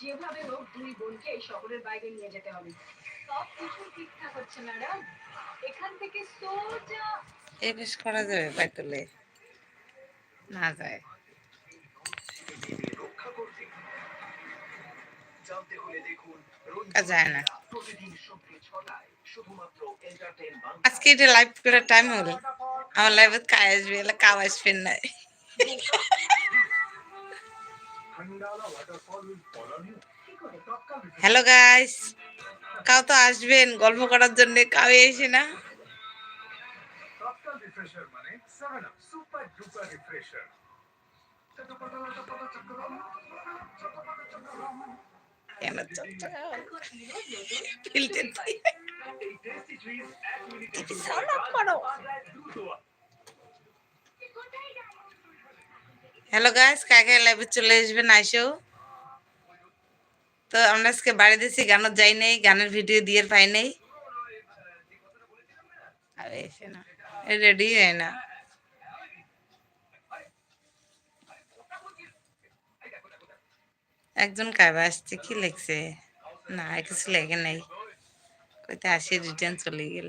যেভাবে হোক দুই বোনকে এই শহরের বাইরে নিয়ে যেতে হবে সব কিছু ঠিকঠাক হচ্ছে ম্যাডাম এখান থেকে সোজা করা যাবে বাইতুলে না। যায় আজকে এটা লাইভ করে টাইম হলো। আমার লাইভে কাজ আসবে, এলা কাউ আসবেন না। হ্যালো গাইস কাউ তো আসবেন গল্প করার জন্য। কাউ এসে না? তৎকাল রিফ্রেশার মানে হ্যালো গাইস কাকে লাইভে চলে আসবেন আইসো তো আমরা আজকে বাড়ি দিয়েছি গানও যাই নাই গানের ভিডিও দিয়ে পাই নাই আর এসে না রেডি হয় না একজন কাবে আসছে কি লেখছে না আর কিছু লেখে নাই কইতে আসি রিটার্ন চলে গেল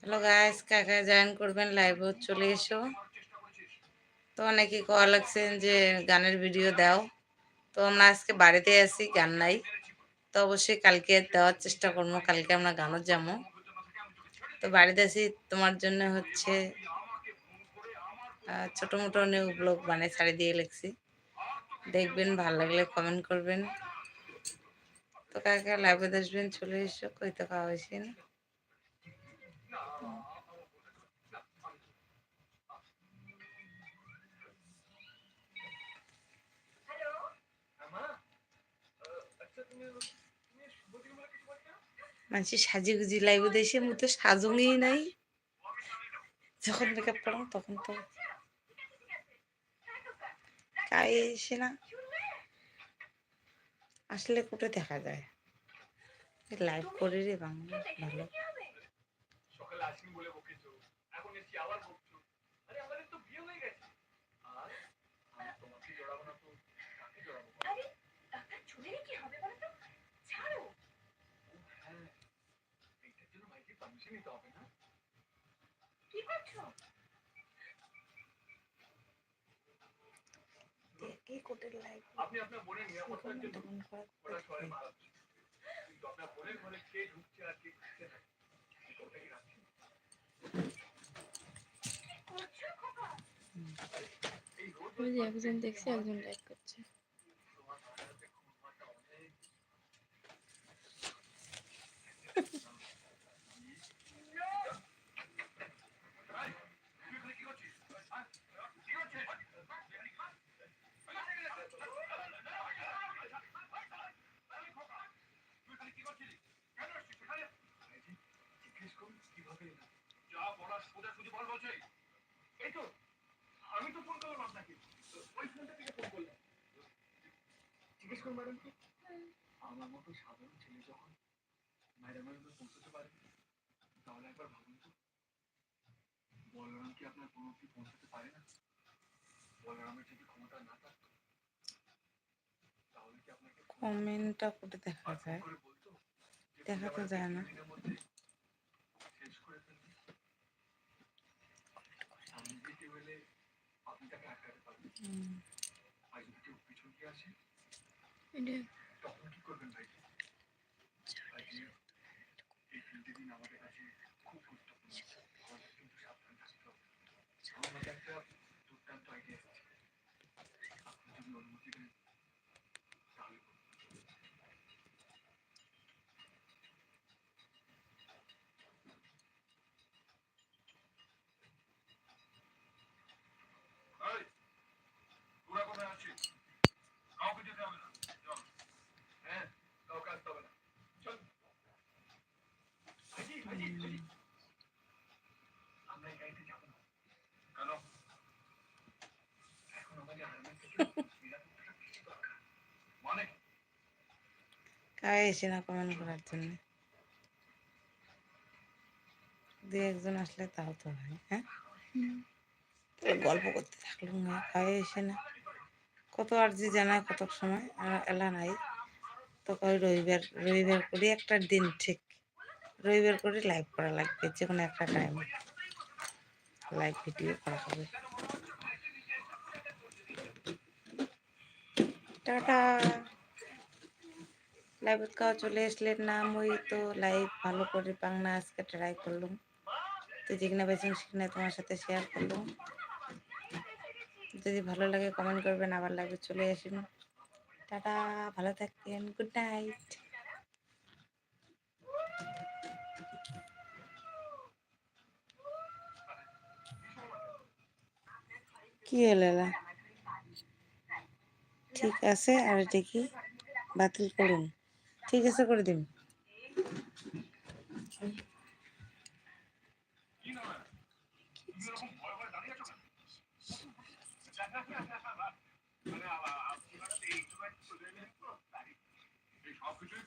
হ্যালো গাইস, কাকা জয়েন করবেন? লাইভে চলে এসো। তো অনেকে কল লাগছেন যে গানের ভিডিও দাও। তো আমরা আজকে বাড়িতে আছি, গান নাই। তো অবশ্যই কালকে দেওয়ার চেষ্টা করব। কালকে আমরা গানও যাব তো বাড়িতে আছি, তোমার জন্য হচ্ছে ছোটো মোটো নিউ ব্লগ বানিয়ে ছাড়ি দিয়ে লিখছি। দেখবেন, ভালো লাগলে কমেন্ট করবেন। তো কাকে লাইভে আসবেন, চলে এসো কইতে খাওয়া হয়েছে না? মানুষ সাজি গুজি লাইভে দেশে মু তো সাজুঙই নাই। যখন মেকআপ করাম তখন তো কাই এসে না আসলে কোটে দেখা যায়। লাইভ করে রে বাংলা ভালো। সকালে আসিনি বলে বকেছো। এখন এসছি আবার বকছো। আরে আমাদের তো বিয়ে হয়ে গেছে। আর আমি তোমাকে জড়াবো না তো কাকে জড়াবো আরে ডাক্তার চুলের কি হবে বলো তো ছাড়ো ও হ্যাঁ এইটার জন্য ভাইকে পারমিশন নিতে হবে না কি করছ কি কোটে লাইভ আপনি আপনার বোনের নিরাপত্তার জন্য ওরা শহরে মারা হচ্ছে। কিন্তু আপনার বোনের ঘরে কে ঢুকছে আর কে ঢুকছে না ওটা রাখছেন? একজন দেখছি একজন লাইক করছে তোমার হাতে ঘুমাটা অনেক জিজ্ঞেস করুন কীভাবে এলাম। যা বলার সোজা সুজি বল বলছে এই তো আমি তো ফোন করলাম আপনাকে ওই ফোনটা থেকে ফোন করলাম করুন ম্যাডামকে? আমার মতো সাধারণ ছেলে যখন ম্যাডামের উপর পৌঁছতে পারে তাহলে একবার ভাবুন তো। বলরাম কি আপনার কোনো অব্দি পৌঁছতে পারে না? বলরামের যদি ক্ষমতা না থাকতো তাহলে কি আপনাকে কমেন্টটা কোটে দেখা যায়। দেখা তো যায় না। শেষ করে ফেলবে? সামনে দিয়ে কেউ আপনি তাকে আটকাতে পারবেন। আর যদি কেউ পিছন দিয়ে আসে করবেন খুব গুরুত্বপূর্ণ আমাদের কিন্তু সাবধান থাকতে হবে আমার মাথায় একটা দুর্দান্ত আইডিয়া এসেছে আপনি যদি অনুমতি দেন এসে না কমেন্ট করার জন্য। দু একজন আসলে তাও তো হয় হ্যাঁ? গল্প করতে থাকলাম না কাই এসে না। কত আর যে জানায় কত সময়, আর এলা নাই। তো কই রবিবার রবিবার করি একটা দিন ঠিক। রবিবার করে লাইভ করা লাগবে, যে কোনো একটা টাইম লাইভ ভিডিও করা হবে। টাটা। লাইভ খাওয়া চলে আসলেন না, মই তো লাইভ ভালো করে পাং না, আজকে ট্রাই করলাম। তো যেখানে বেছেন সেখানে তোমার সাথে শেয়ার করলাম। যদি ভালো লাগে কমেন্ট করবেন, আবার লাইভে চলে আসুন টাটা, ভালো থাকবেন গুড নাইট কি এলা? ঠিক আছে, আর কি? বাতিল করুন। ঠিক আছে করে দিন এই সব কিছুই